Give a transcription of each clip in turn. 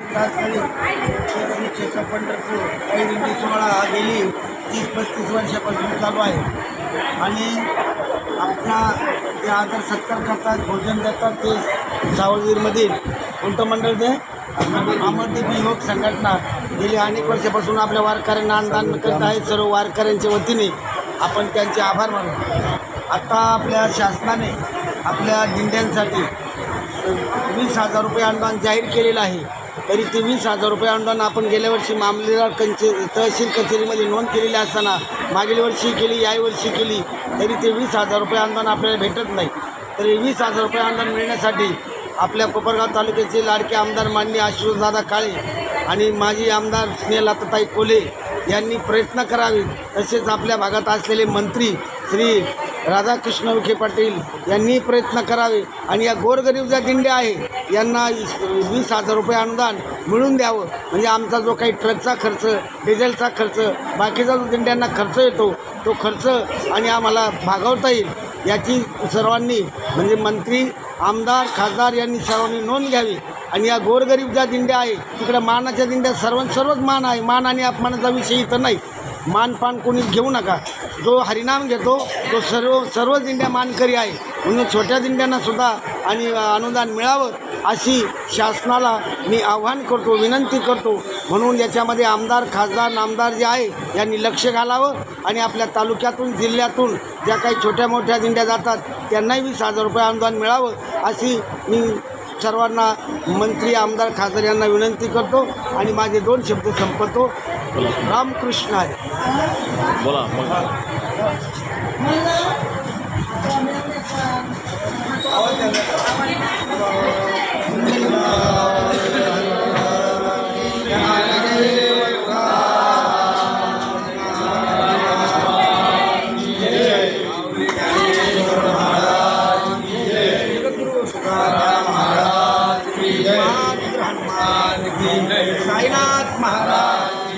तासखाली पंढरपूर काही सोहळा हा गेली. तीस पस्तीस वर्षापासून चालू आहे. आणि आपल्या जे आदर सत्कार करतात भोजन देतात ते सावळगीरमधील कोणतं मंडळ ते अमरदेवी योग संघटना गेली अनेक वर्षापासून आपल्या वारकऱ्यांना अनुदान करत आहेत. सर्व वारकऱ्यांच्या वतीने आपण त्यांचे आभार मानू. आत्ता आपल्या शासनाने आपल्या दिंड्यांसाठी वीस हजार रुपये अनुदान जाहीर केलेलं आहे. तरी ते वीस हजार रुपये अनुदान आपण गेल्या वर्षी मामलेदार कंचे तहसील कचेरीमध्ये नोंद केलेली असताना मागील वर्षी केली यावर्षी वर्षी केली तरी ते वीस हजार रुपये अनुदान आपल्याला भेटत नाही. तरी वीस हजार रुपये अनुदान मिळण्यासाठी आपल्या कोपरगाव तालुक्याचे लाडके आमदार माननीय आशुदादा काळे आणि माजी आमदार स्नेहलताताई कोले यांनी प्रयत्न करावे तसेच आपल्या भागात असलेले मंत्री श्री राधाकृष्ण विखे पाटील यांनी प्रयत्न करावे आणि या गोरगरीब ज्या दिंड्या आहे यांना वीस हजार रुपये अनुदान मिळून द्यावं. म्हणजे आमचा जो काही ट्रकचा खर्च डिझेलचा खर्च बाकीचा जो दिंड्यांना खर्च येतो तो खर्च आणि आम्हाला भागवता येईल याची सर्वांनी म्हणजे मंत्री आमदार खासदार यांनी सर्वांनी नोंद घ्यावी. आणि या गोरगरीब ज्या दिंड्या आहे तिकडे मानाच्या दिंड्या सर्व सर्वच मान आहे. मान आणि अपमानाचा विषय इथं नाही. मानपान कोणी घेऊ नका. जो हरिनाम घेतो तो सर्व सर्व दिंड्या मानकरी आहे. म्हणून छोट्या दिंड्यांना सुद्धा आणि अनुदान मिळावं अशी शासनाला मी आव्हान करतो विनंती करतो. म्हणून याच्यामध्ये आमदार खासदार नामदार जे आहे यांनी लक्ष घालावं आणि आपल्या तालुक्यातून जिल्ह्यातून ज्या काही छोट्या मोठ्या दिंड्या जातात त्यांनाही वीस हजार रुपये अनुदान मिळावं अशी मी सर्वांना मंत्री आमदार खासदार यांना विनंती करतो आणि माझे दोन शब्द संपतो रामकृष्ण आहे बोला સાંઈનાથ મહારાજ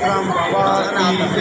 રામ બાબા